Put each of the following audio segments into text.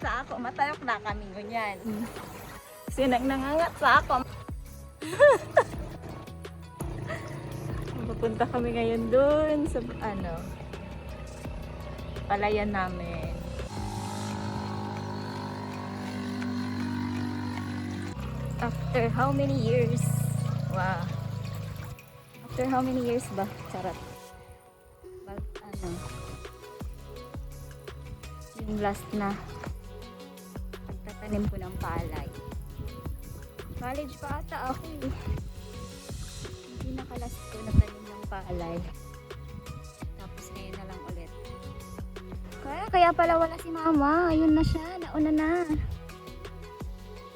sa ako, matayok na kami ngunyan. Sinang nangangat sa ako. Pupunta kami ngayon dun sa ano, palayan namin. After how many years? Wow. After how many years ba? Charot. Bag, ano? Yung last na pagtatanim ko ng palay. College pa ata ako eh. Hindi nakalast ko na tanim ng palay. Tapos ngayon na lang ulit. Kaya, kaya pala wala si mama. Ayun na siya. Nauna na.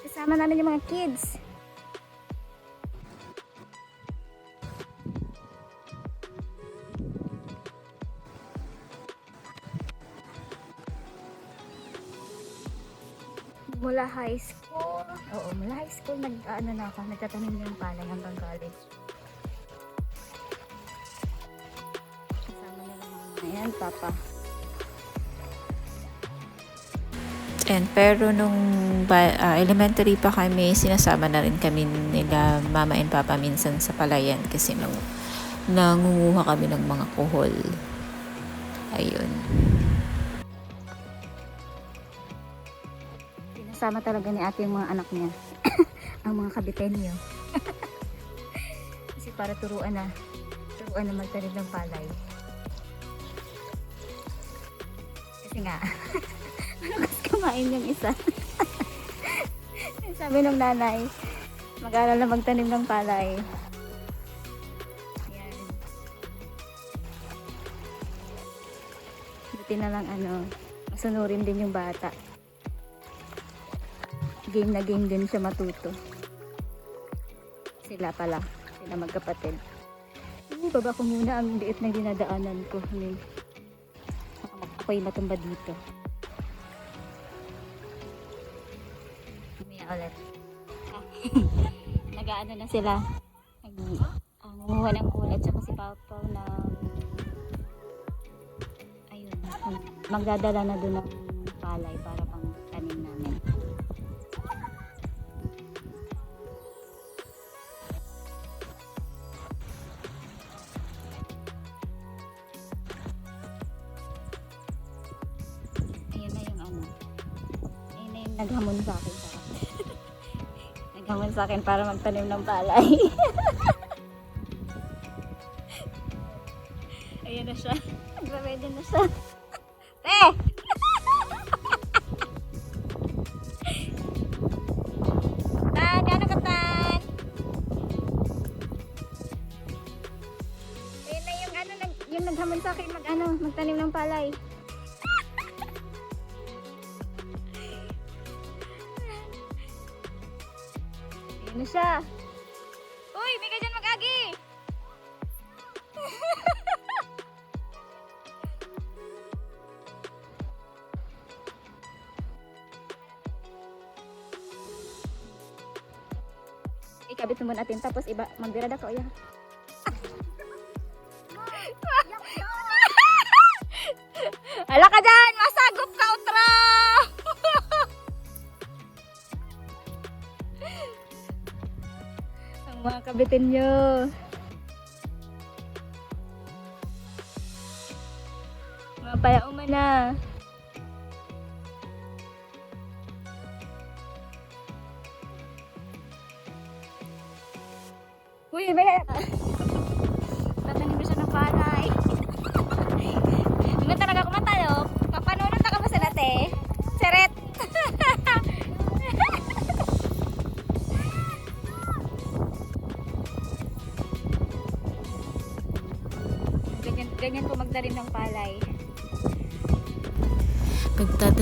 Kasama namin yung mga kids. Mula high school. Oo, mula high school nag ano na ako, nagtatanim ng palay hanggang college. Kasama na lang Ayan, papa. And pero nung ah, elementary pa kami, sinasama na rin kami nila mama and papa minsan sa palayan kasi nung nangunguha kami ng mga kuhol. Ayun. Pinasama talaga ni ate yung mga anak niya. Ang mga kabitenyo. Kasi para turuan na. Turuan na magtanim ng palay. Kasi nga, malakas kumain yung isa. Sabi ng nanay, mag-aral na magtanim ng palay. Yan. Buti na lang ano, masunurin din yung bata game na game din siya matuto. Sila pala, sila magkapatid. Uh, baba ko muna ang liit na dinadaanan ko. Ano, baka ako'y matumba dito. Mamaya ulit. Nag-ano na sila. Nag, uh, nanguha ng kulat tsaka si Papa na ayun, magdadala na doon ng palay para sa akin para magtanim ng palay. Ayun na siya. Nagre-ready na siya. Te! Tan, ano ka tan? Ayun na yung ano, yung naghamon sa akin mag ano, magtanim ng palay. Ikabit mo natin tapos iba magbirada ka ya. Hala ka dyan! Masagop ka, utra! Ang mga kabitin nyo. Mga palauman na.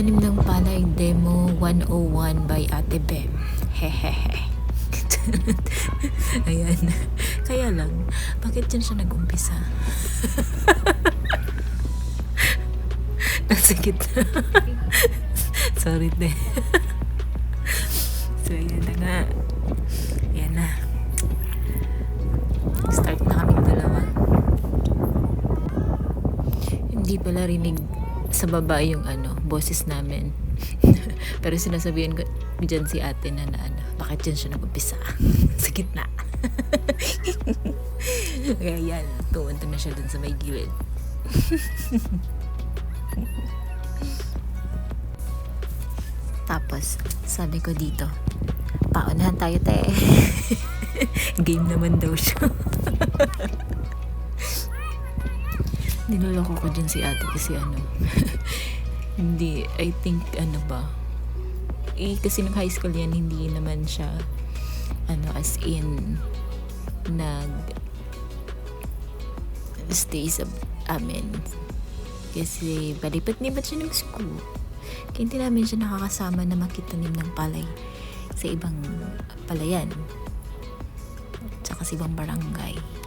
Pagtatanim ng palay demo 101 by Ate Bem. Hehehe. Ayan. Kaya lang, bakit dyan siya nag-umpisa? Nasa gitna. Sorry, te. so, yan na nga. Yan na. Start na kaming dalawa. Hindi pala rinig sa baba yung ano, boses namin. Pero sinasabihan ko dyan si ate na, na ano, bakit dyan siya nag-umpisa? sa gitna. Kaya yan, pumunta na siya dun sa may gilid. Tapos, sabi ko dito, paunahan tayo te. Game naman daw siya. Niloloko ko dyan si ate kasi ano, hindi, I think ano ba, eh, kasi nung high school yan, hindi naman siya, ano, as in, nag, stay sa amin. Kasi, balipat-lipat siya ng school. Kaya hindi namin siya nakakasama na makitanim ng palay sa ibang palayan. Tsaka sa ibang barangay.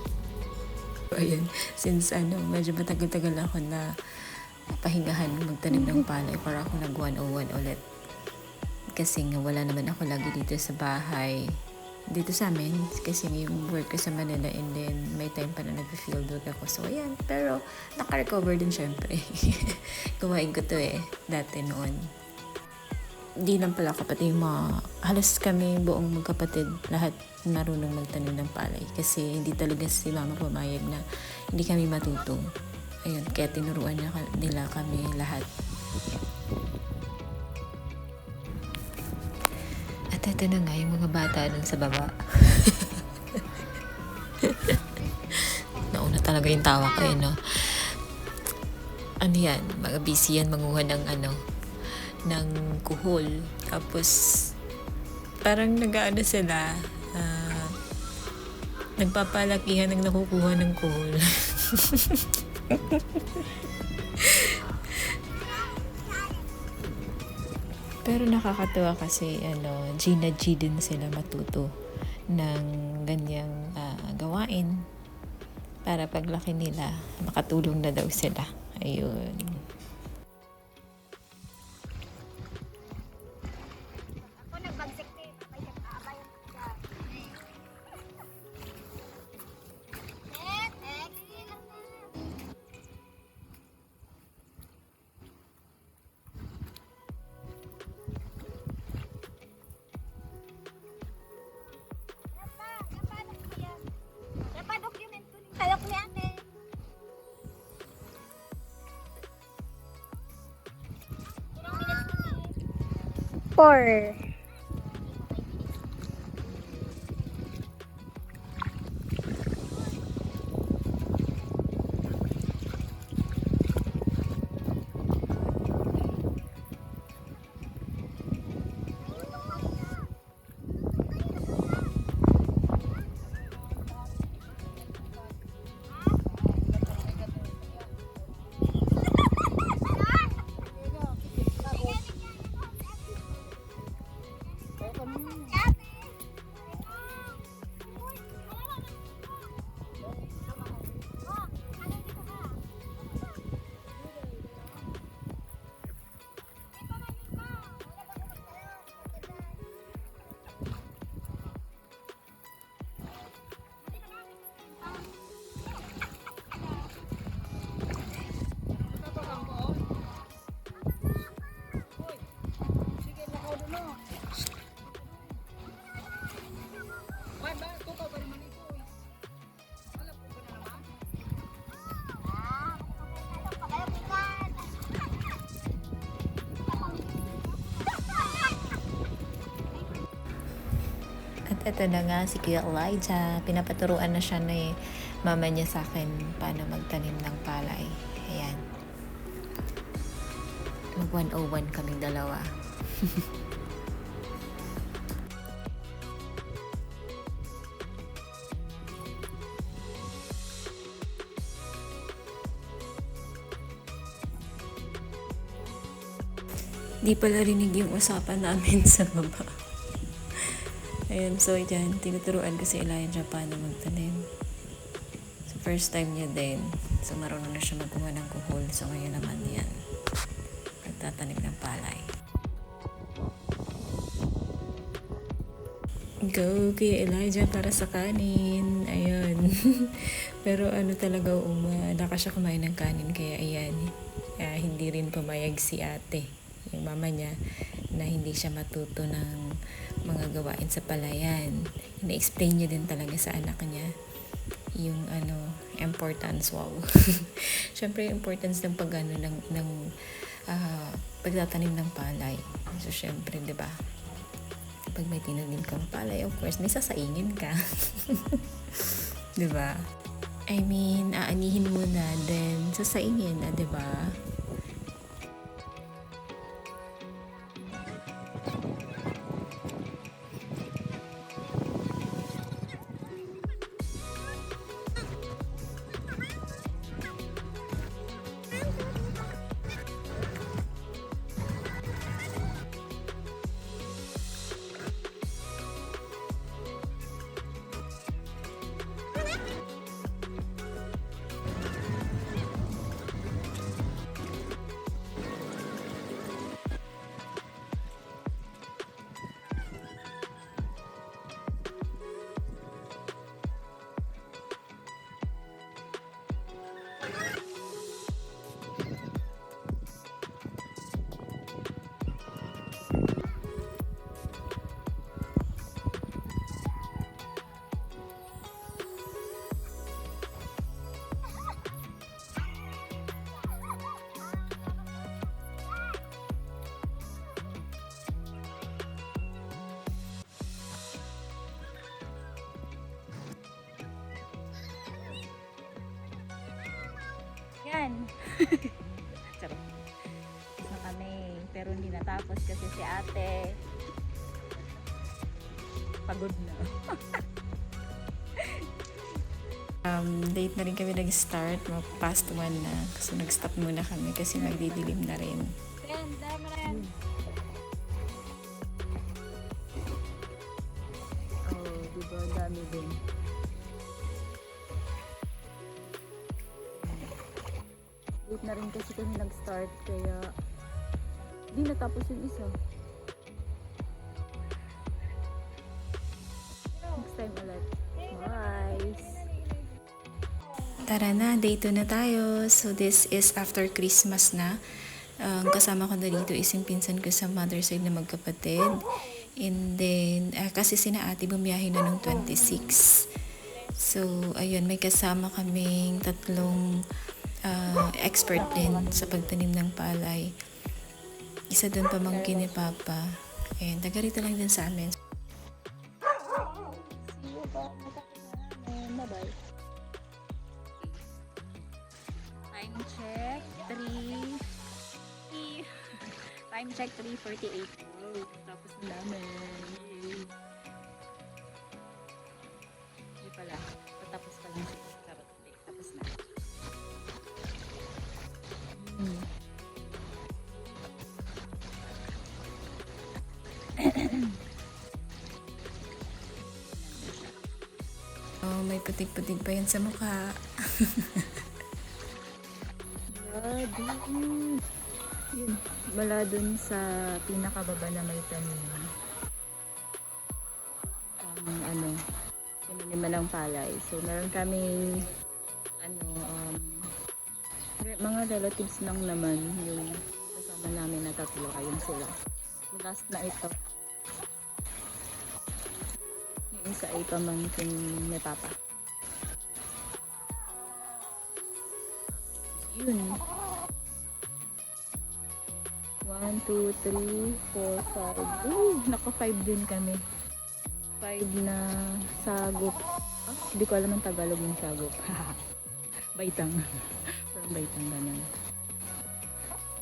Ayun, since ano, medyo matagal-tagal ako na pahingahan magtanim ng palay para ako nag 101 ulit. Kasi nga wala naman ako lagi dito sa bahay. Dito sa amin, kasi yung work ko sa Manila and then may time pa na nag-field work ako. So, ayan. Pero, naka-recover din syempre. Kumain ko to eh, dati noon. Di lang pala kapatid yung mga, halos kami buong magkapatid, lahat marunong magtanim ng palay. Kasi hindi talaga si mama pumayag na hindi kami matuto. Ayun, kaya tinuruan niya, nila kami lahat. At ito na nga yung mga bata dun sa baba. Nauna talaga yung tawa ko eh, no? Ano yan? Mga busy yan manguha ng ano, ng kuhol. Tapos, parang nag-ano sila, ah, nagpapalakihan ng nakukuha ng kuhol. Pero nakakatuwa kasi ano, G G din sila matuto ng ganyang ah, gawain para paglaki nila makatulong na daw sila. Ayun. Four. Ito na nga si Kuya Elijah. Pinapaturuan na siya ni mama niya sa akin paano magtanim ng palay. Ayan. Mag 101 kaming dalawa. Di pala rinig yung usapan namin sa baba. Ayan, so dyan, tinuturuan ko si Elijah paano magtanim. So, first time niya din. So, marunong na siya magkuha ng kuhol. So, ngayon naman yan. Nagtatanim ng palay. Go, Kuya Elijah, para sa kanin. Ayun. Pero ano talaga, uma, naka siya kumain ng kanin. Kaya ayan, ah, hindi rin pumayag si ate. yung mama niya na hindi siya matuto ng mga gawain sa palayan. Ina-explain niya din talaga sa anak niya yung ano, importance, wow. Siyempre, importance ng pag ano, ng, ng ah, pagtatanim ng palay. So, syempre, di ba? Pag may tinanim kang palay, of course, may sasaingin ka. di ba? I mean, aanihin mo na, then sasaingin na, di ba? Charot. Na kami. Pero hindi natapos kasi si ate pagod na. Um, late na rin kami nag-start, past one na. So, nag-stop muna kami kasi magdidilim na rin. Late na rin kasi kami nag-start kaya di natapos yung isa. Next time ulit. Bye! Tara na, day 2 na tayo. So, this is after Christmas na. Ang kasama ko na dito is yung pinsan ko sa mother side na magkapatid. And then, ah, kasi sina ate bumiyahe na nung 26. So, ayun, may kasama kaming tatlong ah, expert din sa pagtanim ng palay. Isa doon pamangkin ni Papa. And taga rito lang din sa amin. Bye-bye. Time check, 3. Time check, 3.48. Wow, tapos na namin. Sa mukha. Grabe. Yun. Mula dun sa pinakababa na may tanim. Ang ano, pinaniman ng palay. So, meron kaming ano, um, mga relatives lang naman yung kasama namin na tatlo. Ayun sila. So, last na ito. Yung isa ay pamangkin ni Papa. Yun. 1, 2, 3, 4, 5. Uy, naka 5 din kami. 5 na sagop. Hindi ko alam ang Tagalog ng sagop. Baitang. From Baitang ganun.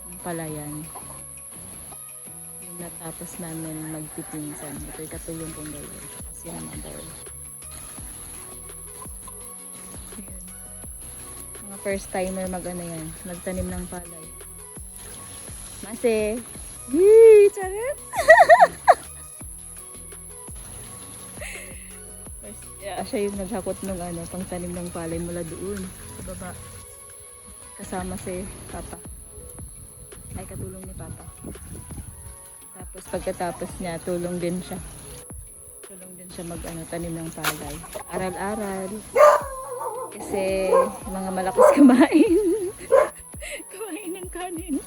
Yung palayan. Yung natapos namin magpipinsan. Ito yung katulong kong gawin. Kasi yung mother. First timer mag ano yan. Nagtanim ng palay. Mase. Yee! Charit! First, yeah, siya yung naghakot ng ano, pangtanim ng palay mula doon sa baba. Kasama si Papa. Ay, katulong ni Papa. Tapos pagkatapos niya, tulong din siya. Tulong din siya mag ano, tanim ng palay. Aral-aral. Kasi mga malakas kumain. kumain ng kanin.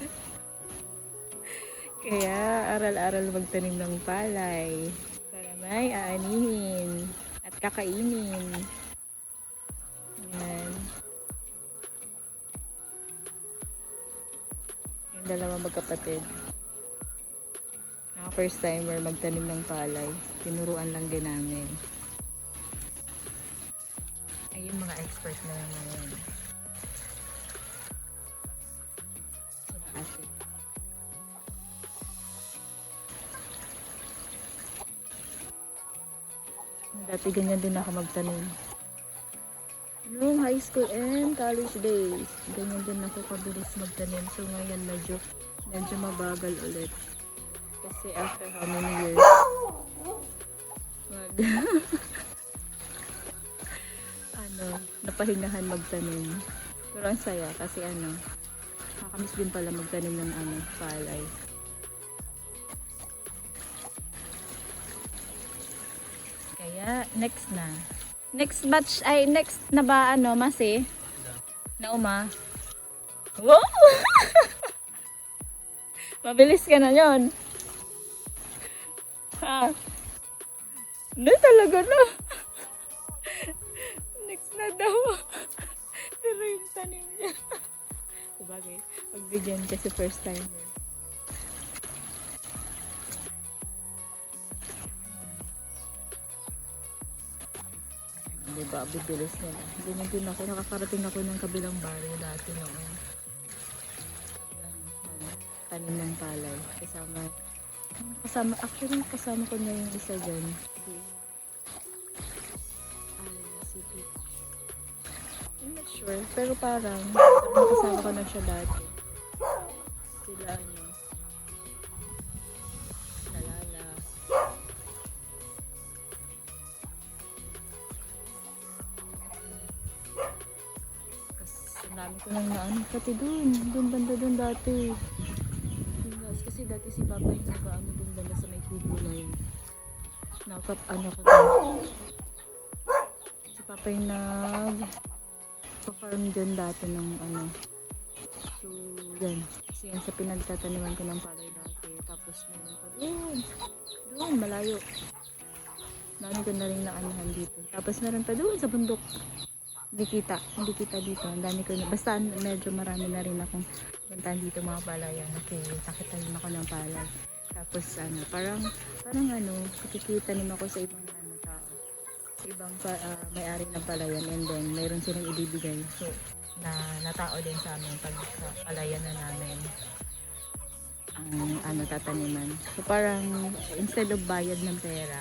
Kaya aral-aral magtanim ng palay para may aanihin at kakainin. Yan. Yung dalawa magkapatid. First timer magtanim ng palay. Tinuruan lang din namin. Ay, yung mga expert na naman yun. Dati ganyan din ako magtanim. Noong high school and college days, ganyan din ako kabilis magtanim. So ngayon medyo, medyo mabagal ulit. Kasi after how many years, mag, ano, napahingahan magtanim. Pero ang saya kasi ano, nakakamiss din pala magtanim ng ano, palay. Kaya, next na. Next batch, ay next na ba ano, Masi? Na uma? Wow! Mabilis ka na yon. Ha? Hindi talaga na. next Sabagay, pagbigyan kasi first timer. Di ba? Bibilis nila. Ganyan din ako. Nakakarating ako ng kabilang barrio dati noon. Tanim ng palay. Kasama, kasama, actually kasama ko na yung isa dyan. Si, sure. Pero parang, parang kasama ko na siya dati. Sila ano, nalala. Kasi ang ko nang naano, pati doon, doon banda doon dati. Kasi dati si Papa yung nag-ano doon banda sa may kubo na yun. Nakap, ano ko. Si Papa yung nag farm din dati ng ano. So, yan. Kasi yan sa pinagtataniman ko ng palay dati. Tapos meron pa doon. Doon, malayo. Dami ko na rin na anahan dito. Tapos meron pa doon sa bundok. Hindi kita. Hindi kita dito. Ang dami ko na. Basta medyo marami na rin akong puntahan dito mga palayan. Okay, takit rin ako ng palay. Tapos ano, parang, parang ano, nakikita naman ako sa ibang ibang pa, ah, may-ari ng palayan and then mayroon silang ibibigay. So, na natao din sa amin pag sa palayan na namin ang ano tataniman. So parang instead of bayad ng pera,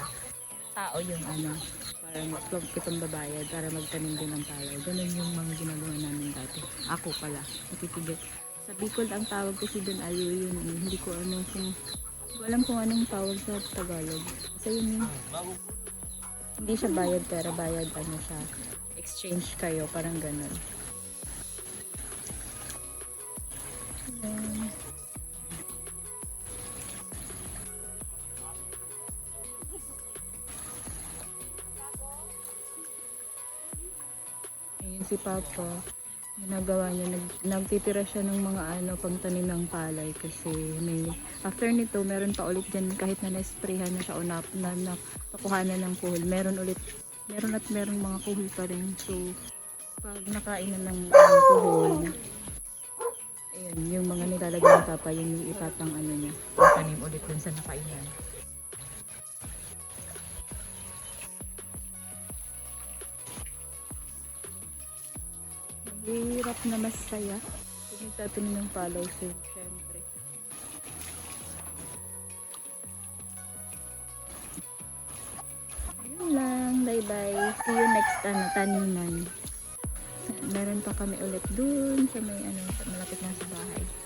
tao yung ano, parang kitong babayad para magtanim din ng palay. Ganun yung mga ginagawa namin dati. Ako pala, nakikigil. Sa Bicol, ang tawag kasi doon ayo yun. eh. Hindi ko ano kung, hindi ko alam kung anong tawag sa Tagalog. Kasi yun yung, hindi siya bayad pera, bayad ano siya. Exchange kayo, parang ganun. Ayan. Si Papa. Ginagawa niya, nag, nagtitira siya ng mga ano, pangtanim ng palay kasi may, after nito, meron pa ulit dyan kahit na na-sprayhan na siya o na, na, na nakuhanan ng kuhol. Meron ulit, meron at meron mga kuhol pa rin. So, pag nakain na ng um, kuhol, ayun, yung mga nilalagay ng papa, yun yung ipatang ano niya. Tanim ulit dun sa nakainan. Mahirap na masaya. Pag nagtatanim ng palay, so, syempre. Ayun lang. Bye-bye. See you next ano, taniman. Meron pa kami ulit dun sa may ano, malapit na sa bahay.